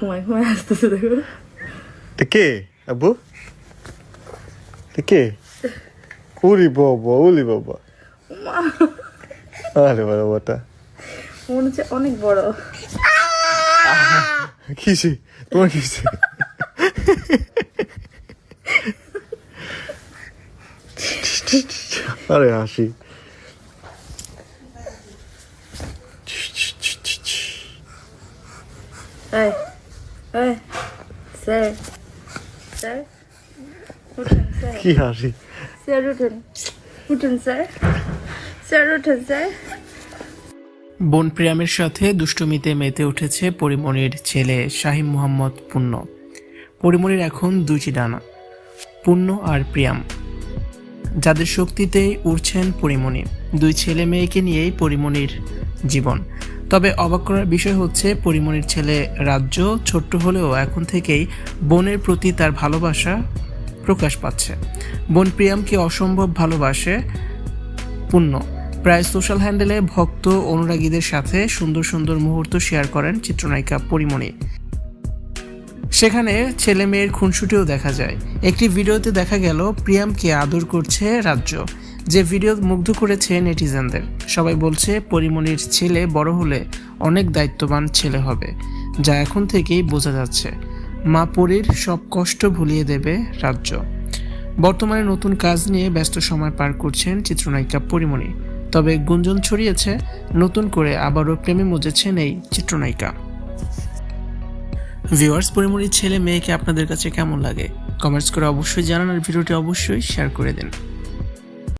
ঘুমায় ঘুমায় আসতেছে দেখো কে আব্বু কে উলি বাবা উলি বাবা আরে বাবাটা মনে হচ্ছে অনেক বড় কিসে তোমার কিসে আরে হাসি এই স্যার স্যার উঠুন স্যার কি হাসি স্যার উঠুন উঠুন স্যার স্যার উঠুন স্যার বোন প্রিয়ামের সাথে দুষ্টুমিতে মেতে উঠেছে পরিমণির ছেলে শাহিম মোহাম্মদ পুণ্য। পরিমণির এখন দুইটি ডানা পুণ্য আর প্রিয়াম। যাদের শক্তিতেই উড়ছেন পরিমণি দুই ছেলে মেয়েকে নিয়েই পরিমণির জীবন। তবে অবাক করার বিষয় হচ্ছে পরিমণির ছেলে রাজ্য ছোট্ট হলেও এখন থেকেই বোনের প্রতি তার ভালোবাসা প্রকাশ পাচ্ছে। বোন প্রিয়ামকে অসম্ভব ভালোবাসে পূর্ণ। প্রায় সোশ্যাল হ্যান্ডেলে ভক্ত অনুরাগীদের সাথে সুন্দর সুন্দর মুহূর্ত শেয়ার করেন চিত্রনায়িকা পরিমণি। সেখানে ছেলে মেয়ের খুনসুটিও দেখা যায়। একটি ভিডিওতে দেখা গেল, প্রিয়ামকে আদর করছে রাজ্য। যে ভিডিও মুগ্ধ করেছে নেটিজেনদের। সবাই বলছে পরিমণির ছেলে বড় হলে অনেক দায়িত্ববান ছেলে হবে, যা এখন থেকেই বোঝা যাচ্ছে। মা পরীর সব কষ্ট ভুলিয়ে দেবে রাজ্য। বর্তমানে নতুন কাজ নিয়ে ব্যস্ত সময় পার করছেন চিত্রনায়িকা পরিমণি। তবে গুঞ্জন ছড়িয়েছে, নতুন করে আবারও প্রেমে মজেছেন এই চিত্রনায়িকা। ভিউয়ার্স পরিমণির ছেলে মেয়েকে আপনাদের কাছে কেমন লাগে? কমেন্টস করে অবশ্যই জানান আর ভিডিওটি অবশ্যই শেয়ার করে দিন।